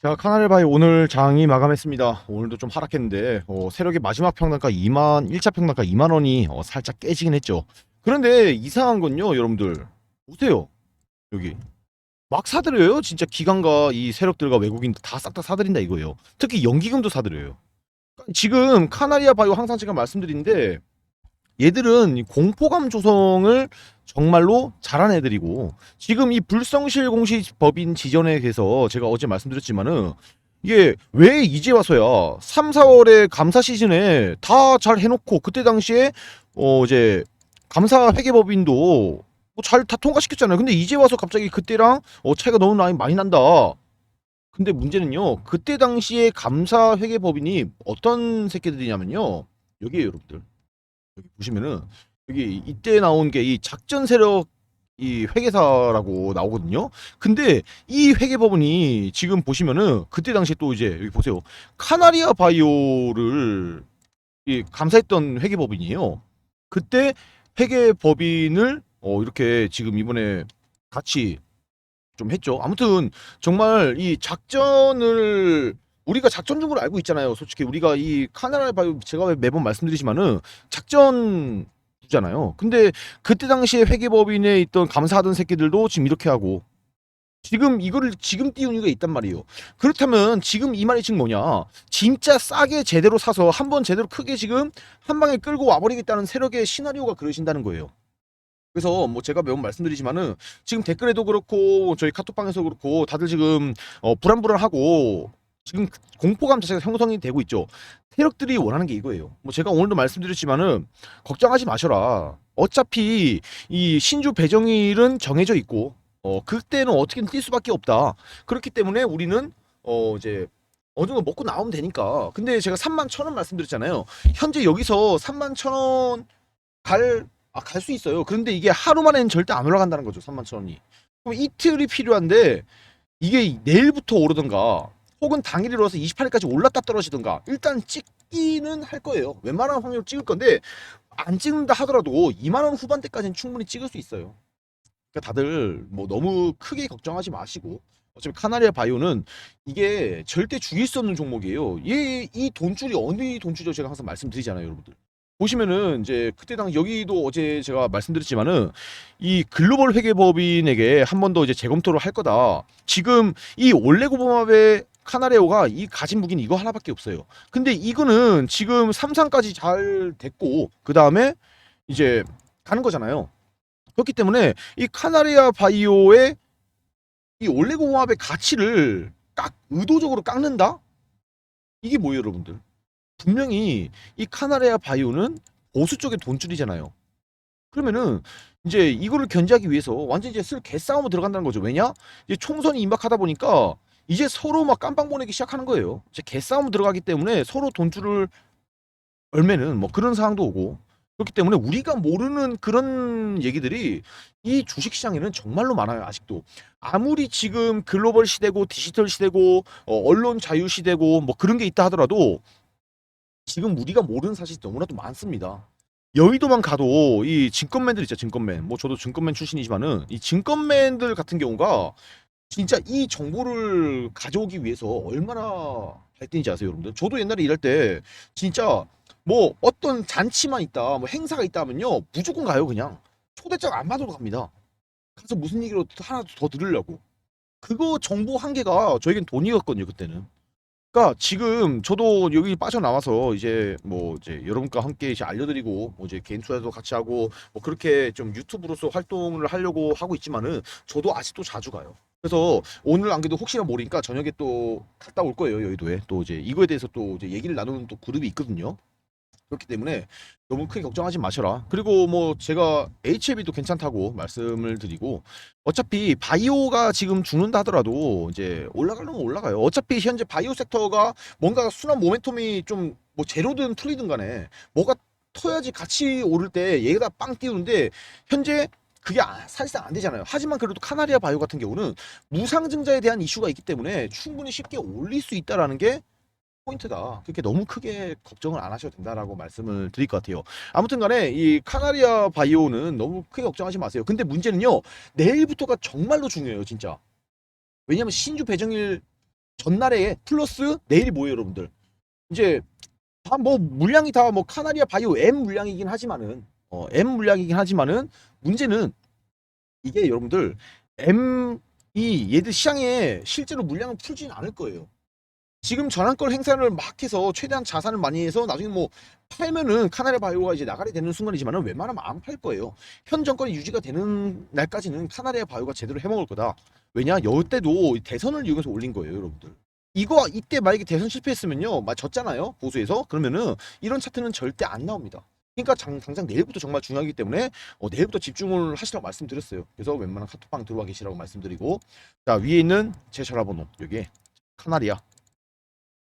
자, 카나르바이 오늘 장이 마감했습니다. 오늘도 좀 하락했는데 어, 세력의 마지막 평단가 2만 1차 평단가 2만 원이 어, 살짝 깨지긴 했죠. 그런데 이상한 건요, 여러분들 보세요. 여기 막 사들여요. 진짜 기관과 이 세력들과 외국인들 다싹 다 사들인다 이거예요. 특히 연기금도 사들여요. 지금 카나리아 바이오 항상 제가 말씀드리는데 얘들은 이 공포감 조성을 정말로 잘한 애들이고 지금 이 불성실 공시 법인 지전에 대해서 제가 어제 말씀드렸지만은 이게 왜 이제 와서야 3, 4월에 감사 시즌에 다 잘 해놓고 그때 당시에 어 이제 감사 회계법인도 뭐 잘 다 통과시켰잖아요. 근데 이제 와서 갑자기 그때랑 어 차이가 너무 많이 난다. 근데 문제는요. 그때 당시에 감사 회계법인이 어떤 새끼들이냐면요. 여기에요, 여러분들. 여기 보시면은 여기 이때 나온 게 이 작전 세력 이 회계사라고 나오거든요. 근데 이 회계법인이 지금 보시면은 그때 당시에 또 이제 여기 보세요. 카나리아 바이오를 이 감사했던 회계법인이에요. 그때 회계법인을 어 이렇게 지금 이번에 같이 좀 했죠. 아무튼 정말 이 작전을 우리가 작전 중으로 알고 있잖아요. 솔직히 우리가 이 카나라 바이오 제가 매번 말씀드리지만은 작전이잖아요. 근데 그때 당시에 회계법인에 있던 감사하던 새끼들도 지금 이렇게 하고 지금 이거를 지금 띄운 이유가 있단 말이에요. 그렇다면 지금 이 말이 지금 뭐냐? 진짜 싸게 제대로 사서 한 번 제대로 크게 지금 한 방에 끌고 와버리겠다는 세력의 시나리오가 그러신다는 거예요. 그래서 뭐 제가 매번 말씀드리지만은 지금 댓글에도 그렇고 저희 카톡방에서 그렇고 다들 지금 어 불안불안하고 지금 공포감 자체가 형성이 되고 있죠. 세력들이 원하는 게 이거예요. 뭐 제가 오늘도 말씀드렸지만은 걱정하지 마셔라. 어차피 이 신주 배정일은 정해져 있고 어 그때는 어떻게든 뛸 수밖에 없다. 그렇기 때문에 우리는 어 이제 어느 정도 먹고 나오면 되니까. 근데 제가 3만 천 원 말씀드렸잖아요. 현재 여기서 3만 천 원갈 아, 갈 수 있어요. 그런데 이게 하루 만에는 절대 안 올라간다는 거죠. 3만 천 원이. 그럼 이틀이 필요한데 이게 내일부터 오르던가 혹은 당일이로서 28일까지 올랐다 떨어지던가 일단 찍기는 할 거예요. 웬만한 확률로 찍을 건데 안 찍는다 하더라도 2만 원 후반대까지는 충분히 찍을 수 있어요. 그러니까 다들 뭐 너무 크게 걱정하지 마시고 어차피 카나리아 바이오는 이게 절대 죽일 수 없는 종목이에요. 이, 이 돈줄이 어느 돈줄이죠? 제가 항상 말씀드리잖아요, 여러분들. 보시면은 이제 그때 당 여기도 어제 제가 말씀드렸지만은 이 글로벌 회계법인에게 한 번 더 이제 재검토를 할 거다. 지금 이 올레고범합의 카나레오가 이 가진 무기는 이거 하나밖에 없어요. 근데 이거는 지금 삼상까지 잘 됐고 그 다음에 이제 가는 거잖아요. 그렇기 때문에 이 카나리아 바이오의 이 올레고범합의 가치를 깎 의도적으로 깎는다? 이게 뭐예요, 여러분들? 분명히 이 카나리아 바이오는 보수 쪽의 돈줄이잖아요. 그러면은 이제 이거를 견제하기 위해서 완전 이제 슬 개싸움으로 들어간다는 거죠. 왜냐? 이제 총선이 임박하다 보니까 이제 서로 막 깜빵 보내기 시작하는 거예요. 이제 개싸움으로 들어가기 때문에 서로 돈줄을 얼매는 뭐 그런 상황도 오고 그렇기 때문에 우리가 모르는 그런 얘기들이 이 주식 시장에는 정말로 많아요 아직도 아무리 지금 글로벌 시대고 디지털 시대고 어, 언론 자유 시대고 뭐 그런 게 있다 하더라도 지금 우리가 모르는 사실이 너무나도 많습니다. 여의도만 가도 이 증권맨들 있죠, 증권맨. 뭐 저도 증권맨 출신이지만은 이 증권맨들 같은 경우가 진짜 이 정보를 가져오기 위해서 얼마나 발뛴지 아세요, 여러분들? 저도 옛날에 일할 때 진짜 뭐 어떤 잔치만 있다, 뭐 행사가 있다 하면요, 무조건 가요, 그냥. 초대장 안 받아도 갑니다. 가서 무슨 얘기로 하나 더 들으려고. 그거 정보 한 개가 저에겐 돈이었거든요, 그때는. 그러니까 지금 저도 여기 빠져나와서 이제 뭐 이제 여러분과 함께 이제 알려드리고 뭐 이제 개인 투자도 같이 하고 뭐 그렇게 좀 유튜브로서 활동을 하려고 하고 있지만은 저도 아직도 자주 가요. 그래서 오늘 안 그래도 혹시나 모르니까 저녁에 또 갔다 올 거예요 여의도에 또 이제 이거에 대해서 또 이제 얘기를 나누는 또 그룹이 있거든요. 그렇기 때문에 너무 크게 걱정하지 마셔라. 그리고 뭐 제가 HLB도 괜찮다고 말씀을 드리고 어차피 바이오가 지금 죽는다 하더라도 이제 올라가려면 올라가요. 어차피 현재 바이오 섹터가 뭔가 순환 모멘텀이 좀 뭐 제로든 풀리든 간에 뭐가 터야지 같이 오를 때 얘가 빵 띄우는데 현재 그게 아- 사실상 안 되잖아요. 하지만 그래도 카나리아 바이오 같은 경우는 무상증자에 대한 이슈가 있기 때문에 충분히 쉽게 올릴 수 있다라는 게 포인트다. 그렇게 너무 크게 걱정을 안 하셔도 된다라고 말씀을 드릴 것 같아요. 아무튼 간에 이 카나리아 바이오는 너무 크게 걱정하지 마세요. 근데 문제는요. 내일부터가 정말로 중요해요, 진짜. 왜냐면 신주 배정일 전날에 플러스 내일이 뭐예요, 여러분들? 이제 다 뭐 물량이 다 뭐 카나리아 바이오 M 물량이긴 하지만은 어, M 물량이긴 하지만은 문제는 이게 여러분들 M이 얘들 시장에 실제로 물량을 풀지는 않을 거예요. 지금 전환권 행사를 막 해서 최대한 자산을 많이 해서 나중에 뭐 팔면은 카나리아 바이오가 이제 나가게 되는 순간이지만은 웬만하면 안 팔 거예요. 현 정권이 유지가 되는 날까지는 카나리아 바이오가 제대로 해먹을 거다. 왜냐 여때도 대선을 이용해서 올린 거예요, 여러분들. 이거 이때 만약에 대선 실패했으면요, 막 졌잖아요 보수에서 그러면은 이런 차트는 절대 안 나옵니다. 그러니까 장- 당장 내일부터 정말 중요하기 때문에 어, 내일부터 집중을 하시라고 말씀드렸어요. 그래서 웬만한 카톡방 들어와 계시라고 말씀드리고 자 위에 있는 제 전화번호 여기 카나리아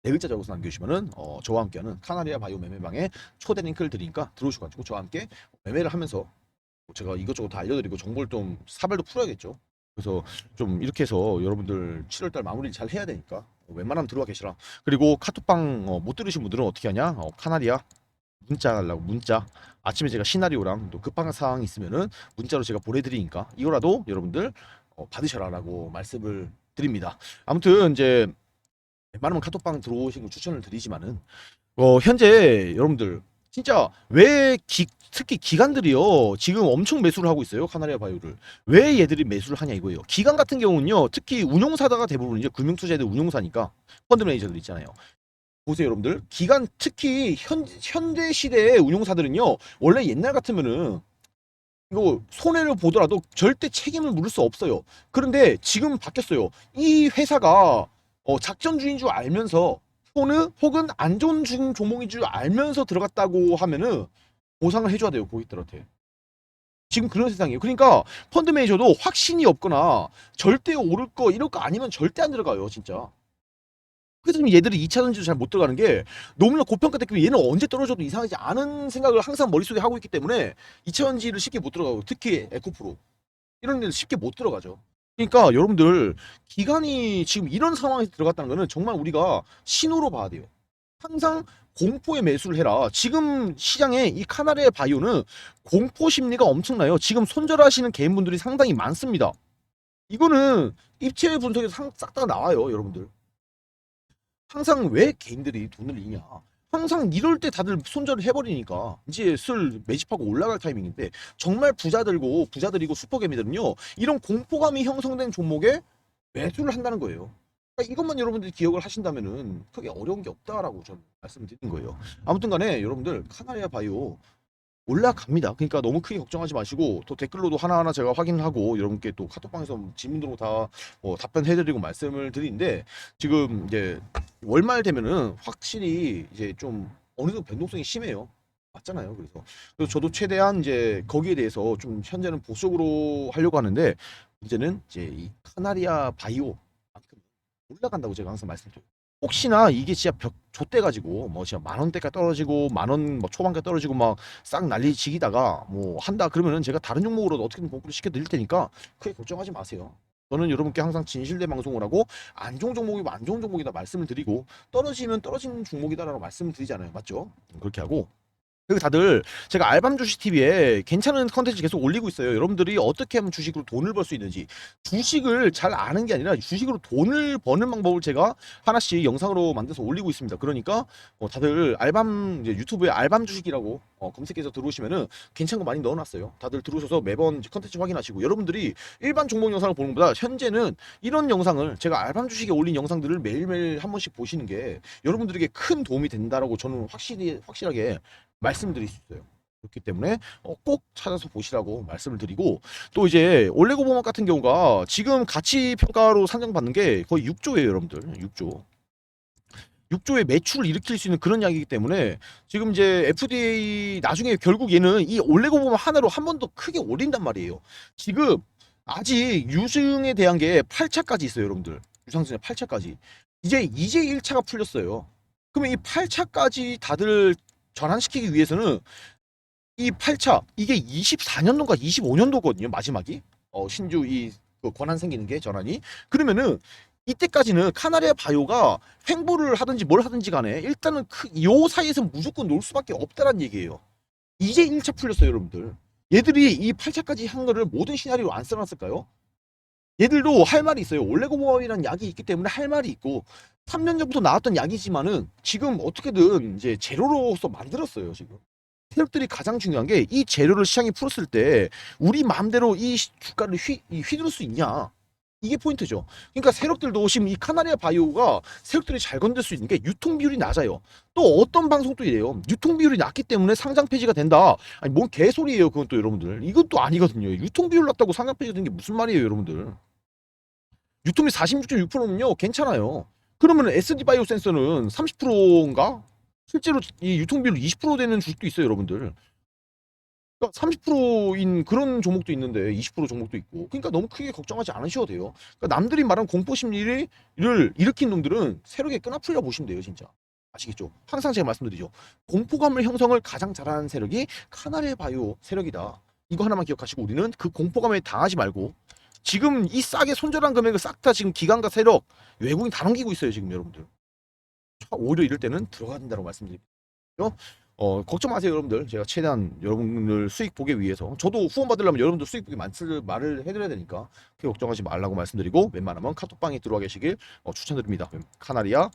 네 글자 적어서 남겨주시면은 어, 저와 함께하는 카나리아 바이오 매매방에 초대 링크를 드리니까 들어오셔가지고 저와 함께 매매를 하면서 제가 이것저것 다 알려드리고 정보를 좀 사별도 풀어야겠죠. 그래서 좀 이렇게 해서 여러분들 7월달 마무리 잘 해야 되니까 웬만하면 들어와 계시라. 그리고 카톡방 어, 못 들으신 분들은 어떻게 하냐? 어, 카나리아 문자 달라고 문자. 아침에 제가 시나리오랑 또 급한 사항이 있으면은 문자로 제가 보내드리니까 이거라도 여러분들 어, 받으셔라라고 말씀을 드립니다. 아무튼 이제 웬만하면 카톡방 들어오신 거 추천을 드리지만은 어, 현재 여러분들 진짜 왜 기, 특히 기관들이요 지금 엄청 매수를 하고 있어요 카나리아 바이오를 왜 얘들이 매수를 하냐 이거예요 기관 같은 경우는요 특히 운용사다가 대부분이죠 금융투자들 운용사니까 펀드 매니저들 있잖아요 보세요 여러분들 기관 특히 현, 현대 시대의 운용사들은요 원래 옛날 같으면은 이거 손해를 보더라도 절대 책임을 물을 수 없어요 그런데 지금 바뀌었어요 이 회사가 어, 작전주인 줄 알면서 또는 혹은 안 좋은 중 종목인 줄 알면서 들어갔다고 하면은 보상을 해줘야 돼요 고객들한테. 지금 그런 세상이에요. 그러니까 펀드 매니저도 확신이 없거나 절대 오를 거 이럴 거 아니면 절대 안 들어가요 진짜. 그래서 지금 얘들이 2차 전지도 잘 못 들어가는 게 너무나 고평가됐기 얘는 언제 떨어져도 이상하지 않은 생각을 항상 머릿속에 하고 있기 때문에 2차 전지를 쉽게 못 들어가고 특히 에코프로 이런 데는 쉽게 못 들어가죠. 그러니까 여러분들 기간이 지금 이런 상황에서 들어갔다는 거는 정말 우리가 신호로 봐야 돼요. 항상 공포에 매수를 해라. 지금 시장에 이 카나리아 바이오는 공포 심리가 엄청나요. 지금 손절하시는 개인분들이 상당히 많습니다. 이거는 입체 분석에서 싹 다 나와요, 여러분들. 항상 왜 개인들이 돈을 잃냐? 항상 이럴 때 다들 손절을 해버리니까 이제 슬 매집하고 올라갈 타이밍인데 정말 부자들고 부자들이고 슈퍼개미들은요 이런 공포감이 형성된 종목에 매수를 한다는 거예요. 그러니까 이것만 여러분들이 기억을 하신다면은 크게 어려운 게 없다라고 저는 말씀드리는 거예요. 아무튼 간에 여러분들 카나리아 바이오 올라갑니다. 그러니까 너무 크게 걱정하지 마시고 또 댓글로도 하나하나 제가 확인을 하고 여러분께 또 카톡방에서 질문 들어오고 다 어, 답변해드리고 말씀을 드리는데 지금 이제 월말 되면은 확실히 이제 좀 어느 정도 변동성이 심해요. 맞잖아요. 그래서 그래서 저도 최대한 이제 거기에 대해서 좀 현재는 보수적으로 하려고 하는데 문제는 이제 이 카나리아 바이오만큼 올라간다고 제가 항상 말씀드려요. 혹시나 이게 진짜 벽 좆대 가지고 뭐 진짜 만 원대까지 떨어지고 만 원 뭐 초반까지 떨어지고 막 싹 난리 치기다가 뭐 한다 그러면은 제가 다른 종목으로도 어떻게든 공부를 시켜 드릴 테니까 크게 걱정하지 마세요. 저는 여러분께 항상 진실된 방송을 하고 안 좋은 종목이면 안 좋은 종목이다 말씀을 드리고 떨어지면 떨어지는 종목이다라고 말씀을 드리잖아요. 맞죠? 그렇게 하고 그리고 다들 제가 알밤 주식 TV에 괜찮은 컨텐츠 계속 올리고 있어요. 여러분들이 어떻게 하면 주식으로 돈을 벌 수 있는지 주식을 잘 아는 게 아니라 주식으로 돈을 버는 방법을 제가 하나씩 영상으로 만들어서 올리고 있습니다. 그러니까 어, 다들 알밤 유튜브에 알밤 주식이라고 어, 검색해서 들어오시면은 괜찮은 거 많이 넣어놨어요. 다들 들어오셔서 매번 컨텐츠 확인하시고 여러분들이 일반 종목 영상을 보는 것보다 현재는 이런 영상을 제가 알밤 주식에 올린 영상들을 매일매일 한 번씩 보시는 게 여러분들에게 큰 도움이 된다라고 저는 확실히 확실하게 말씀드릴 수 있어요. 그렇기 때문에 어, 꼭 찾아서 보시라고 말씀을 드리고 또 이제 올레고보막 같은 경우가 지금 가치 평가로 산정받는 게 거의 6조예요, 여러분들. 6조. 6조의 매출을 일으킬 수 있는 그런 약이기 때문에 지금 이제 FDA 나중에 결국 얘는 이 올레고보막 하나로 한 번 더 크게 올린단 말이에요. 지금 아직 유증에 대한 게 8차까지 있어요, 여러분들. 유상증에 8차까지. 이제 이제 1차가 풀렸어요. 그러면 이 8차까지 다들 전환시키기 위해서는 이 8차 이게 24년도인가 25년도거든요 마지막이. 어 신주 이 그 권한 생기는 게 전환이. 그러면은 이때까지는 카나리아 바이오가 횡보를 하든지 뭘 하든지 간에 일단은 그, 요 사이에서 무조건 놀 수밖에 없다란 얘기예요. 이제 1차 풀렸어요 여러분들. 얘들이 이 8차까지 한 거를 모든 시나리오로 안 써놨을까요? 얘들도 할 말이 있어요. 올레고모함이라는 약이 있기 때문에 할 말이 있고 3년 전부터 나왔던 약이지만은 지금 어떻게든 이제 재료로서 만들었어요. 지금 세력들이 가장 중요한 게 이 재료를 시장에 풀었을 때 우리 마음대로 이 시- 주가를 휘, 이 휘두를 수 있냐 이게 포인트죠. 그러니까 세력들도 지금 이 카나리아 바이오가 세력들이 잘 건들 수 있는 게 유통 비율이 낮아요. 또 어떤 방송도 이래요. 유통 비율이 낮기 때문에 상장 폐지가 된다. 아니 뭔 개소리예요. 그건 또 여러분들. 또 아니거든요. 유통 비율 낮다고 상장 폐지가 되는 게 무슨 말이에요, 여러분들. 유통비 46.6%면요. 괜찮아요. 그러면 SD 바이오 센서는 30%인가? 실제로 이 유통 비율 20% 되는 주식도 있어요, 여러분들. 그러니까 30%인 그런 종목도 있는데 20% 종목도 있고. 그러니까 너무 크게 걱정하지 않으셔도 돼요. 그러니까 남들이 말한 공포 심리를 일으킨 놈들은 세력에 끈아풀려 보시면 돼요, 진짜. 아시겠죠? 항상 제가 말씀드리죠. 공포감을 형성을 가장 잘하는 세력이 카나레 바이오 세력이다. 이거 하나만 기억하시고 우리는 그 공포감에 당하지 말고 지금 이 싸게 손절한 금액을 싹 다 지금 기관과 세력 외국인 다 넘기고 있어요 지금 여러분들. 오히려 이럴 때는 들어가야 된다고 말씀드립니다. 어 걱정 마세요 여러분들. 제가 최대한 여러분들 수익 보기 위해서. 저도 후원 받으려면 여러분들 수익 보기 많을 말을 해드려야 되니까 그렇게 걱정하지 말라고 말씀드리고 웬만하면 카톡방에 들어와 계시길 어, 추천드립니다. 카나리아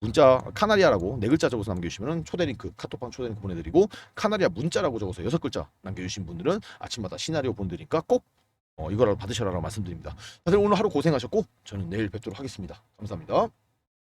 문자 카나리아라고 네 글자 적어서 남겨주시면 초대 링크 카톡방 초대 링크 보내드리고 카나리아 문자라고 적어서 여섯 글자 남겨주신 분들은 아침마다 시나리오 본드니까 꼭 어, 이거라도 받으셔라라고 말씀드립니다. 다들 오늘 하루 고생하셨고 저는 내일 뵙도록 하겠습니다. 감사합니다.